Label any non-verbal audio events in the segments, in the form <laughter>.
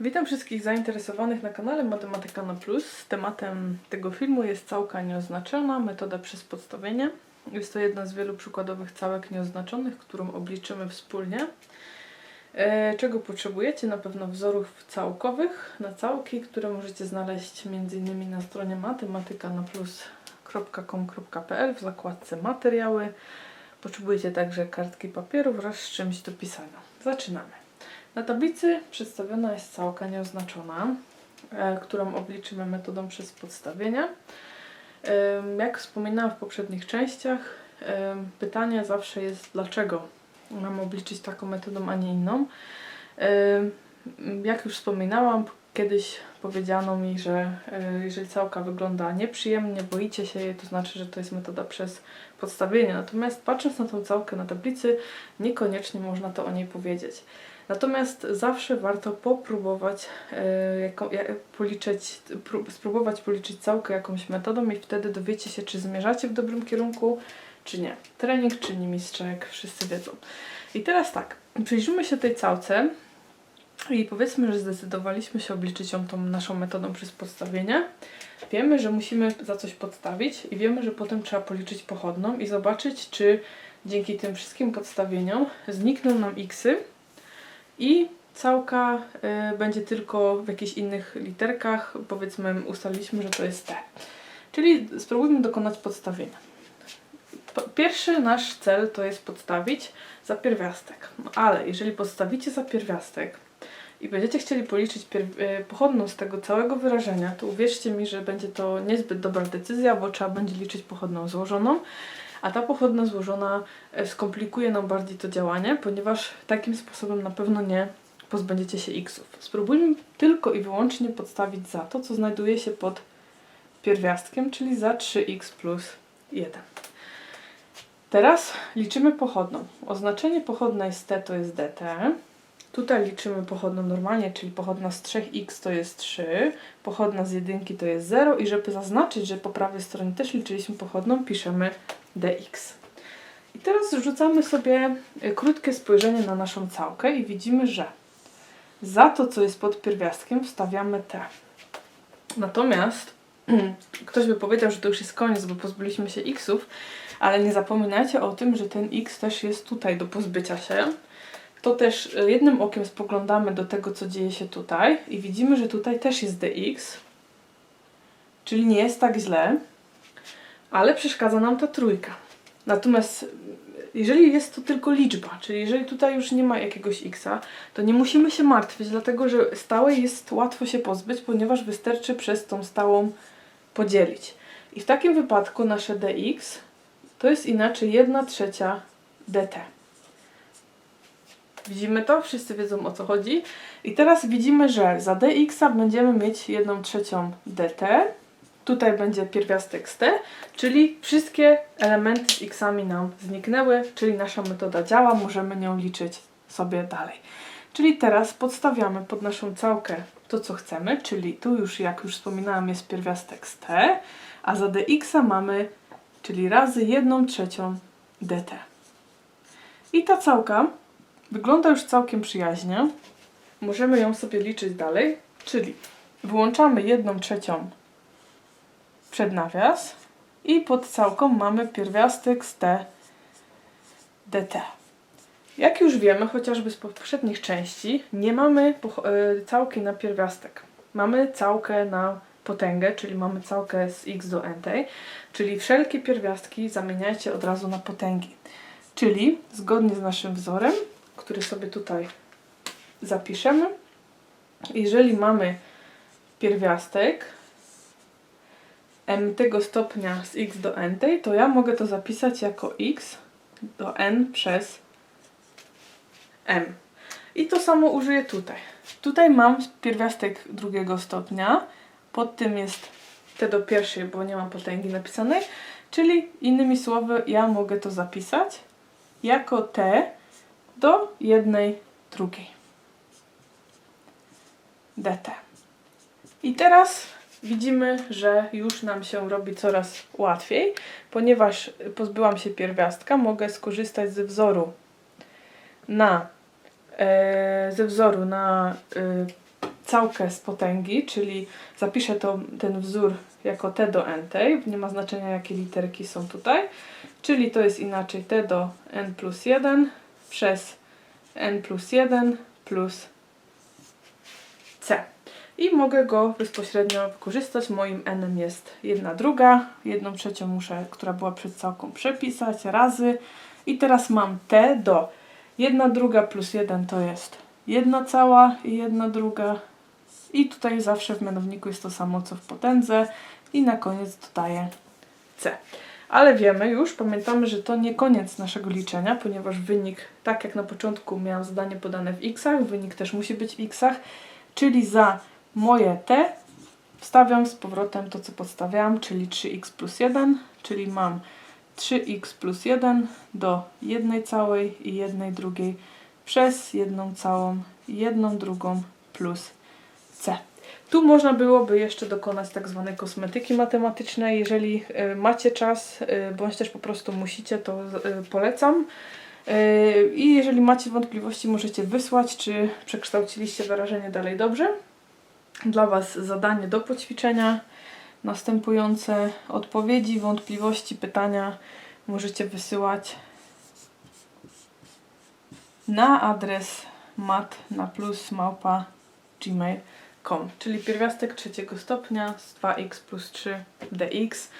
Witam wszystkich zainteresowanych na kanale Matematyka na Plus. Tematem tego filmu jest całka nieoznaczona, metoda przez podstawienie. Jest to jedna z wielu przykładowych całek nieoznaczonych, którą obliczymy wspólnie. E, Czego potrzebujecie? Na pewno wzorów całkowych na całki, które możecie znaleźć m.in. na stronie matematykanaplus.com.pl w zakładce materiały. Potrzebujecie także kartki papieru wraz z czymś do pisania. Zaczynamy. Na tablicy przedstawiona jest całka nieoznaczona, e, którą obliczymy metodą przez podstawienie. Jak wspominałam w poprzednich częściach, pytanie zawsze jest dlaczego mam obliczyć taką metodą, a nie inną. Jak już wspominałam, kiedyś powiedziano mi, że e, jeżeli całka wygląda nieprzyjemnie, boicie się jej, to znaczy, że to jest metoda przez podstawienie. Natomiast patrząc na tą całkę na tablicy, niekoniecznie można to o niej powiedzieć. Natomiast zawsze warto popróbować ja- policzyć, pró- spróbować policzyć całkę jakąś metodą i wtedy dowiecie się, czy zmierzacie w dobrym kierunku, czy nie. Trening czyni mistrza, jak wszyscy wiedzą. I teraz tak, przyjrzymy się tej całce i powiedzmy, że zdecydowaliśmy się obliczyć ją tą naszą metodą przez podstawienie. Wiemy, że musimy za coś podstawić i wiemy, że potem trzeba policzyć pochodną i zobaczyć, czy dzięki tym wszystkim podstawieniom znikną nam xy i całka y, będzie tylko w jakichś innych literkach. Powiedzmy, ustaliliśmy, że to jest T. Czyli spróbujmy dokonać podstawienia. Po- Pierwszy nasz cel to jest podstawić za pierwiastek. No ale jeżeli podstawicie za pierwiastek i będziecie chcieli policzyć y, pochodną z tego całego wyrażenia, to uwierzcie mi, że będzie to niezbyt dobra decyzja, bo trzeba będzie liczyć pochodną złożoną, a ta pochodna złożona e, skomplikuje nam bardziej to działanie, ponieważ takim sposobem na pewno nie pozbędziecie się xów. Spróbujmy tylko i wyłącznie podstawić za to, co znajduje się pod pierwiastkiem, czyli za 3x plus 1. Teraz liczymy pochodną. Oznaczenie pochodnej z t to jest dt. Tutaj liczymy pochodną normalnie, czyli pochodna z 3x to jest 3, pochodna z 1 to jest 0 i żeby zaznaczyć, że po prawej stronie też liczyliśmy pochodną, piszemy dx. I teraz rzucamy sobie y, krótkie spojrzenie na naszą całkę i widzimy, że za to, co jest pod pierwiastkiem, wstawiamy t. Natomiast <clears throat> ktoś by powiedział, że to już jest koniec, bo pozbyliśmy się xów, ale nie zapominajcie o tym, że ten x też jest tutaj do pozbycia się. To też y, jednym okiem spoglądamy do tego, co dzieje się tutaj i widzimy, że tutaj też jest dx, czyli nie jest tak źle, ale przeszkadza nam ta trójka. Natomiast y, jeżeli jest to tylko liczba, czyli jeżeli tutaj już nie ma jakiegoś xa, to nie musimy się martwić, dlatego że stałej jest łatwo się pozbyć, ponieważ wystarczy przez tą stałą podzielić. I w takim wypadku nasze dx to jest inaczej 1 trzecia dt. Widzimy to? Wszyscy wiedzą o co chodzi. I teraz widzimy, że za dx będziemy mieć 1 trzecią dt. Tutaj będzie pierwiastek z t, czyli wszystkie elementy z xami nam zniknęły, czyli nasza metoda działa, możemy nią liczyć sobie dalej. Czyli teraz podstawiamy pod naszą całkę to, co chcemy, czyli tu już, jak już wspominałam, jest pierwiastek z t, a za dx mamy, czyli razy 1 trzecią dt. I ta całka wygląda już całkiem przyjaźnie. Możemy ją sobie liczyć dalej, czyli wyłączamy 1 trzecią przed nawias i pod całką mamy pierwiastek z t dt. Jak już wiemy, chociażby z poprzednich części, nie mamy e, całki na pierwiastek. Mamy całkę na potęgę, czyli mamy całkę z x do n, czyli wszelkie pierwiastki zamieniajcie od razu na potęgi. Czyli zgodnie z naszym wzorem, który sobie tutaj zapiszemy, jeżeli mamy pierwiastek m tego stopnia z x do n, to ja mogę to zapisać jako x do n przez m. I to samo użyję tutaj. Tutaj mam pierwiastek drugiego stopnia, pod tym jest t do pierwszej, bo nie mam potęgi napisanej, czyli innymi słowy ja mogę to zapisać jako t do jednej drugiej dt. I teraz widzimy, że już nam się robi coraz łatwiej, ponieważ pozbyłam się pierwiastka, mogę skorzystać ze wzoru na e, ze wzoru na e, całkę z potęgi, czyli zapiszę to, ten wzór jako t do n tej, nie ma znaczenia jakie literki są tutaj, czyli to jest inaczej t do n plus 1 przez n plus 1 plus c. I mogę go bezpośrednio wykorzystać. Moim n jest 1 druga, 1 trzecią muszę, która była przed całką, przepisać razy. I teraz mam t do 1 druga plus 1 to jest 1 cała i 1 druga. I tutaj zawsze w mianowniku jest to samo co w potędze. I na koniec dodaję c. Ale wiemy już, pamiętamy, że to nie koniec naszego liczenia, ponieważ wynik, tak jak na początku miałam zadanie podane w xach, wynik też musi być w xach, czyli za moje t wstawiam z powrotem to, co podstawiałam, czyli 3x plus 1, czyli mam 3x plus 1 do 1 całej i 1 drugiej przez 1 całą 1 drugą plus c. Tu można byłoby jeszcze dokonać tak zwanej kosmetyki matematycznej. Jeżeli y, macie czas, y, bądź też po prostu musicie, to y, polecam. I jeżeli macie wątpliwości, możecie wysłać, czy przekształciliście wyrażenie dalej dobrze. Dla Was zadanie do poćwiczenia. Następujące odpowiedzi, wątpliwości, pytania możecie wysyłać na adres mat na plus małpa gmail.com, czyli pierwiastek trzeciego stopnia z 2x plus 3 dx.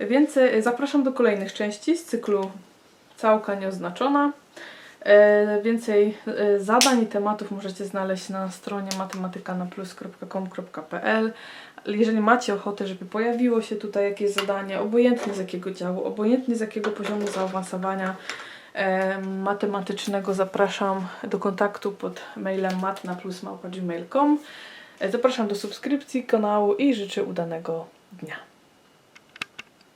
Więc y, zapraszam do kolejnych części z cyklu całka nieoznaczona. E, Więcej e, zadań i tematów możecie znaleźć na stronie matematykanaplus.com.pl. Jeżeli macie ochotę, żeby pojawiło się tutaj jakieś zadanie, obojętnie z jakiego działu, obojętnie z jakiego poziomu zaawansowania matematycznego, zapraszam do kontaktu pod mailem matnaplusmałpa.gmail.com. Zapraszam do subskrypcji kanału i życzę udanego dnia.